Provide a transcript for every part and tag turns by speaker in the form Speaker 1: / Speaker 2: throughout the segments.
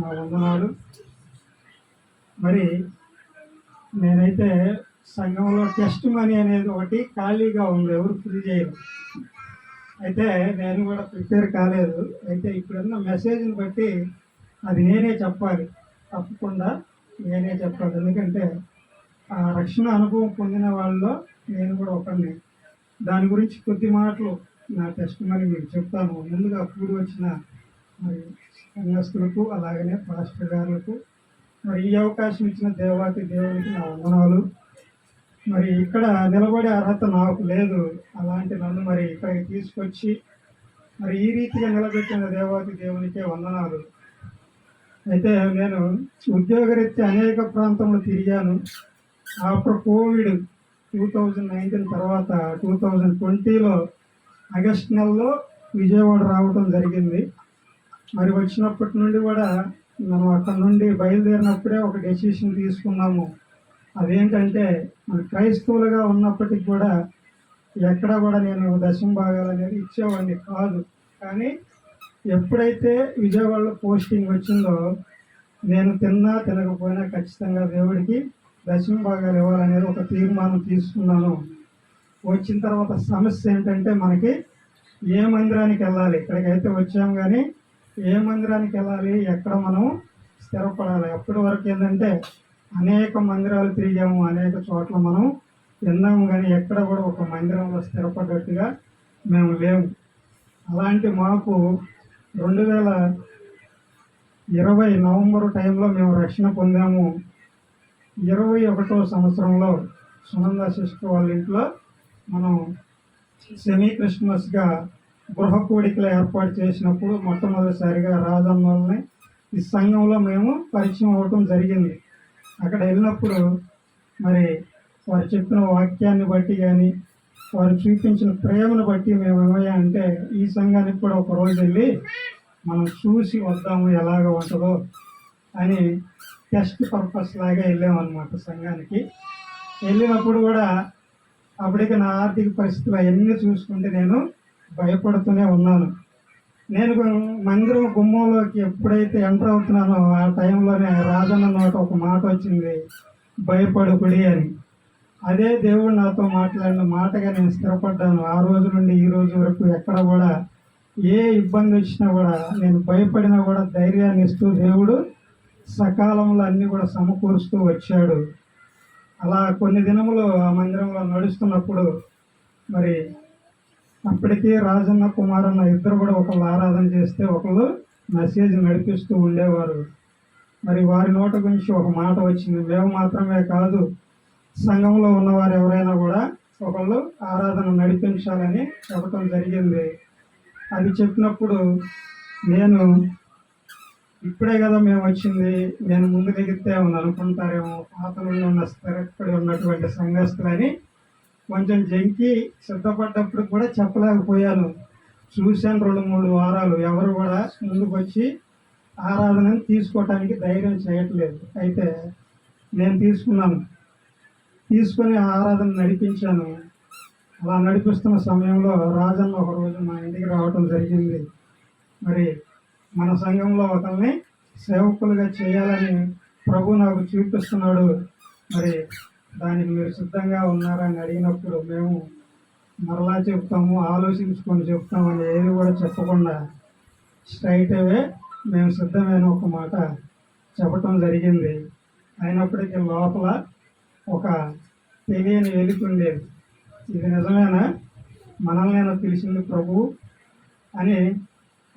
Speaker 1: నా వందనాలు. మరి నేనైతే సంఘంలో టెస్ట్ మనీ అనేది ఒకటి ఖాళీగా ఉంది ఎవరు ఫిల్ చేయరు. అయితే నేను కూడా ప్రిపేర్ కాలేదు. అయితే ఇప్పుడున్న మెసేజ్ని బట్టి అది నేనే చెప్పాలి. తప్పకుండా నేనే చెప్పాలి. ఎందుకంటే ఆ రక్షణ అనుభవం పొందిన వాళ్ళలో నేను కూడా ఒకరిని దాని గురించి కొద్ది మాటలు నా టెస్ట్ మరి మీకు చెప్తాను. ముందుగా కూడి వచ్చిన మరి సంఘస్థులకు అలాగనే పాస్టర్ గారులకు. మరి ఈ అవకాశం ఇచ్చిన దేవాతి దేవునికి నా వందనాలు. మరి ఇక్కడ నిలబడే అర్హత నాకు లేదు. అలాంటి నన్ను మరి ఇక్కడికి తీసుకొచ్చి మరి ఈ రీతిగా నిలబెట్టిన దేవాతి దేవునికే వందనాలు. అయితే నేను ఉద్యోగరీత్యా అనేక ప్రాంతంలో తిరిగాను. After covid two thousand nineteen తర్వాత టూ థౌజండ్ ట్వంటీలో ఆగస్ట్ నెలలో విజయవాడ రావడం జరిగింది. మరి వచ్చినప్పటి నుండి కూడా మనం అక్కడ నుండి బయలుదేరినప్పుడే ఒక డెసిషన్ తీసుకున్నాము. అదేంటంటే మన క్రైస్తవులుగా ఉన్నప్పటికి కూడా ఎక్కడ కూడా నేను దశం భాగాలు అనేది ఇచ్చేవాడిని కాదు. కానీ ఎప్పుడైతే విజయవాడలో పోస్టింగ్ వచ్చిందో నేను తిన్నా తినకపోయినా ఖచ్చితంగా దేవుడికి దశమ భాగాలు ఇవ్వాలనేది ఒక తీర్మానం తీసుకున్నాను. వచ్చిన తర్వాత సమస్య ఏంటంటే మనకి ఏ మందిరానికి వెళ్ళాలి? ఇక్కడికైతే వచ్చాము కానీ ఏ మందిరానికి వెళ్ళాలి? ఎక్కడ మనం స్థిరపడాలి? అప్పటి వరకు ఏంటంటే అనేక మందిరాలు తిరిగాము అనేక చోట్ల మనం విన్నాము కానీ ఎక్కడ కూడా ఒక మందిరంలో స్థిరపడ్డట్టుగా మేము లేము. అలాంటి మాకు రెండు వేల ఇరవై నవంబర్ టైంలో మేము రక్షణ పొందాము. ఇరవై ఒకటో సంవత్సరంలో సునంద సిస్టర్ వాళ్ళ ఇంట్లో మనం సెమీ క్రిస్మస్గా గృహ కోడికలు ఏర్పాటు చేసినప్పుడు మొట్టమొదటిసారిగా రాజమ్మల్ని ఈ సంఘంలో మేము పరిచయం అవ్వటం జరిగింది. అక్కడ వెళ్ళినప్పుడు మరి వారు చెప్పిన వాక్యాన్ని బట్టి కానీ వారు చూపించిన ప్రేమను బట్టి మేము ఏమయ్యా అంటే ఈ సంఘానికి కూడా ఒక రోజు వెళ్ళి మనం చూసి వద్దాము ఎలాగ ఉంటుందో అని టెస్ట్ పర్పస్ లాగా వెళ్ళామన్నమాట సంఘానికి. వెళ్ళినప్పుడు కూడా అప్పటికి నా ఆర్థిక పరిస్థితులు అవన్నీ చూసుకుంటే నేను భయపడుతూనే ఉన్నాను. నేను మందిరం గుమ్మంలోకి ఎప్పుడైతే ఎంటర్ అవుతున్నానో ఆ టైంలోనే రాజన్న నోట ఒక మాట వచ్చింది. భయపడుకుడి అని. అదే దేవుడు నాతో మాట్లాడిన మాటగా నేను స్థిరపడ్డాను. ఆ రోజు నుండి ఈ రోజు వరకు ఎక్కడ కూడా ఏ ఇబ్బంది వచ్చినా కూడా నేను భయపడినా కూడా ధైర్యాన్ని ఇస్తూ దేవుడు సకాలంలో అన్నీ కూడా సమకూరుస్తూ వచ్చాడు. అలా కొన్ని దినములు ఆ మందిరంలో నడుస్తున్నప్పుడు మరి అప్పటికే రాజన్న కుమారన్న ఇద్దరు కూడా ఒకళ్ళు ఆరాధన చేస్తే ఒకళ్ళు మెసేజ్ నడిపిస్తూ ఉండేవారు. మరి వారి నోట గురించి ఒక మాట వచ్చింది. మేము మాత్రమే కాదు సంఘంలో ఉన్నవారు ఎవరైనా కూడా ఒకళ్ళు ఆరాధన నడిపించాలని చెప్పడం జరిగింది. అది చెప్పినప్పుడు నేను ఇప్పుడే కదా మేము వచ్చింది నేను ముందు దిగితే ఉంది అనుకుంటారేమో పాత నుండి ఉన్న స్థిరపడి ఉన్నటువంటి సంఘస్థులని కొంచెం జంకి సిద్ధపడ్డప్పుడు కూడా చెప్పలేకపోయాను. చూశాను రెండు మూడు వారాలు. ఎవరు కూడా ముందుకొచ్చి ఆరాధనని తీసుకోవటానికి ధైర్యం చేయట్లేదు. అయితే నేను తీసుకున్నాను. తీసుకొని ఆరాధన నడిపించాను. అలా నడిపిస్తున్న సమయంలో రాజన్న ఒక రోజు మా ఇంటికి రావటం జరిగింది. మరి మన సంఘంలో ఒకరిని సేవకులుగా చేయాలని ప్రభు నాకు చూపిస్తున్నాడు. మరి దానికి మీరు సిద్ధంగా ఉన్నారని అడిగినప్పుడు మేము మరలా చెప్తాము ఆలోచించుకొని చెప్తామని ఏది కూడా చెప్పకుండా స్ట్రైట్ అవే మేము సిద్ధమైన ఒక మాట చెప్పటం జరిగింది. అయినప్పటికీ లోపల ఒక తెలియని వెలుగుండేది ఇది నిజమేనా? మనల్ని పిలిచింది ప్రభు అని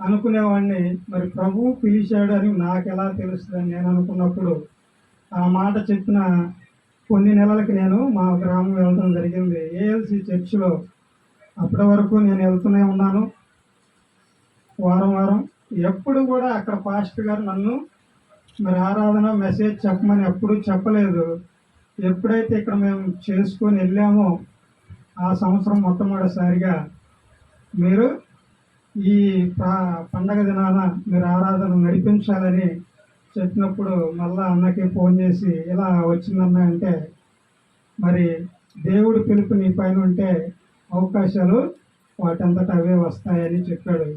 Speaker 1: అనుకునేవాడిని. మరి ప్రభువు పిలిచాడు అని నాకు ఎలా తెలుస్తుందని నేను అనుకున్నప్పుడు ఆ మాట చెప్పిన కొన్ని నెలలకి నేను మా గ్రామం వెళ్ళడం జరిగింది. ఏఎల్సి చర్చిలో అప్పటి వరకు నేను వెళ్తూనే ఉన్నాను. వారం వారం. ఎప్పుడు కూడా అక్కడ పాస్టర్ గారు నన్ను మరి ఆరాధన మెసేజ్ చెప్పమని ఎప్పుడూ చెప్పలేదు. ఎప్పుడైతే ఇక్కడ మేము చేసుకొని వెళ్ళామో ఆ సంవత్సరం మొట్టమొదటిసారిగా మీరు ఈ పండగ దినాన మీరు ఆరాధన నడిపించాలని చెప్పినప్పుడు మళ్ళా అన్నకి ఫోన్ చేసి ఇలా వచ్చిందన్న అంటే మరి దేవుడు పిలుపు నీ పైన ఉంటే అవకాశాలు వాటంతట అవే వస్తాయని చెప్పాడు.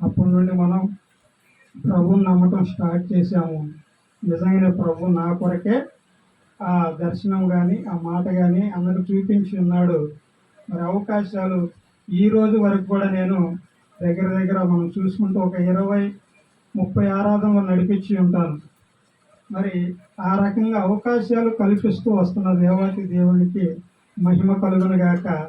Speaker 1: అప్పటి నుండి మనం ప్రభుని నమ్మటం స్టార్ట్ చేశాము. నిజంగానే ప్రభు నా కొరకే ఆ దర్శనం కానీ ఆ మాట కానీ అందరికి చూపించి ఉన్నాడు. మరి అవకాశాలు ఈ రోజు వరకు కూడా నేను దగ్గర దగ్గర మనం చూసుకుంటూ ఒక ఇరవై ముప్పై ఆరాధనలు నడిపించి ఉంటాను మరి ఆ రకంగా అవకాశాలు కల్పిస్తూ వస్తున్న దేవాతి దేవునికి మహిమ కలుగును గాక.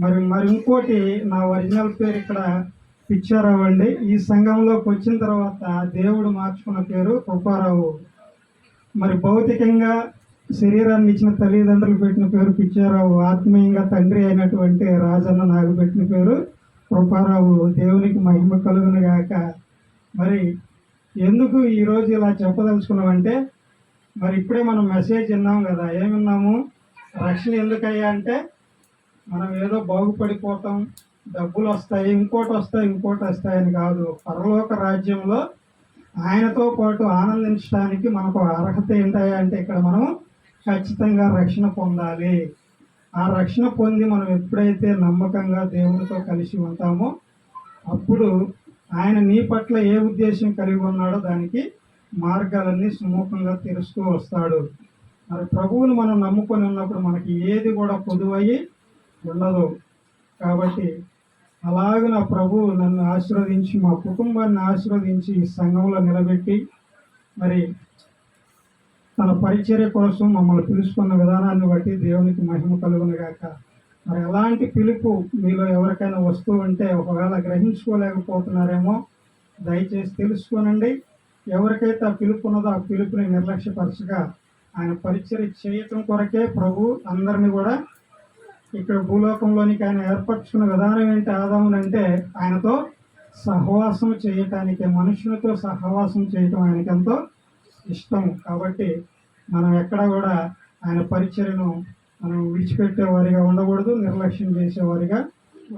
Speaker 1: మరి మరి ఇంకోటి నా ఒరిజినల్ పేరు ఇక్కడ పిచ్చారావు అండి ఈ సంఘంలోకి వచ్చిన తర్వాత దేవుడు మార్చుకున్న పేరు కృపారావు. మరి భౌతికంగా శరీరాన్ని ఇచ్చిన తల్లిదండ్రులు పెట్టిన పేరు పిచ్చారావు. ఆత్మీయంగా తండ్రి అయినటువంటి రాజన్న నాకు పెట్టిన పేరు కృపారావు. దేవునికి మహిమ కలుగును గాక. మరి ఎందుకు ఈరోజు ఇలా చెప్పదలుచుకున్నామంటే మరి ఇప్పుడే మనం మెసేజ్ విన్నాం కదా ఏమిన్నాము? రక్షణ ఎందుకయ్యా అంటే మనం ఏదో బాగుపడిపోతాం డబ్బులు వస్తాయి ఇంకోటి వస్తాయి ఇంకోటి వస్తాయని కాదు. పరలోక రాజ్యంలో ఆయనతో పాటు ఆనందించడానికి మనకు అర్హత ఏంటయ్యా అంటే ఇక్కడ మనం ఖచ్చితంగా రక్షణ పొందాలి. ఆ రక్షణ పొంది మనం ఎప్పుడైతే నమ్మకంగా దేవునితో కలిసి ఉంటామో అప్పుడు ఆయన నీ పట్ల ఏ ఉద్దేశం కలిగి ఉన్నాడో దానికి మార్గాలన్నీ సుముఖంగా తెలుస్తూ వస్తాడు. మరి ప్రభువుని మనం నమ్ముకొని ఉన్నప్పుడు మనకి ఏది కూడా పొదువయ్యి ఉండదు. కాబట్టి అలాగే నా ప్రభువు నన్ను ఆశీర్వదించి మా కుటుంబాన్ని ఆశీర్వదించి ఈ సంఘంలో నిలబెట్టి మరి తన పరిచర్య కోసం మమ్మల్ని పిలుచుకున్న విధానాన్ని బట్టి దేవునికి మహిమ కలుగును గాక. మరి ఎలాంటి పిలుపు మీలో ఎవరికైనా వస్తూ ఉంటే ఒకవేళ గ్రహించుకోలేకపోతున్నారేమో దయచేసి తెలుసుకోనండి. ఎవరికైతే ఆ పిలుపు ఉన్నదో ఆ పిలుపుని నిర్లక్ష్యపరచగా ఆయన పరిచర్య చేయటం కొరకే ప్రభు అందరినీ కూడా ఇక్కడ భూలోకంలోనికి ఆయన ఏర్పరచుకున్న విధానం ఏంటి ఆదాముని అంటే ఆయనతో సహవాసం చేయటానికి మనుషులతో సహవాసం చేయటం ఆయనకి ఎంతో ఇష్టం కాబట్టి మనం ఎక్కడ కూడా ఆయన పరిచయను మనం విడిచిపెట్టేవారిగా ఉండకూడదు నిర్లక్ష్యం చేసేవారిగా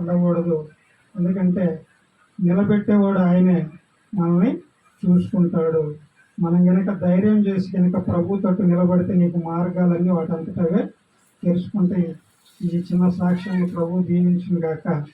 Speaker 1: ఉండకూడదు. ఎందుకంటే నిలబెట్టేవాడు ఆయనే మనల్ని చూసుకుంటాడు. మనం కనుక ధైర్యం చేసి కనుక ప్రభు తట్టు నిలబడితే నీకు మార్గాలన్నీ వాటంతటవే తెలుసుకుంటే ఈ చిన్న సాక్ష్యం ప్రభు దీవించిన కాక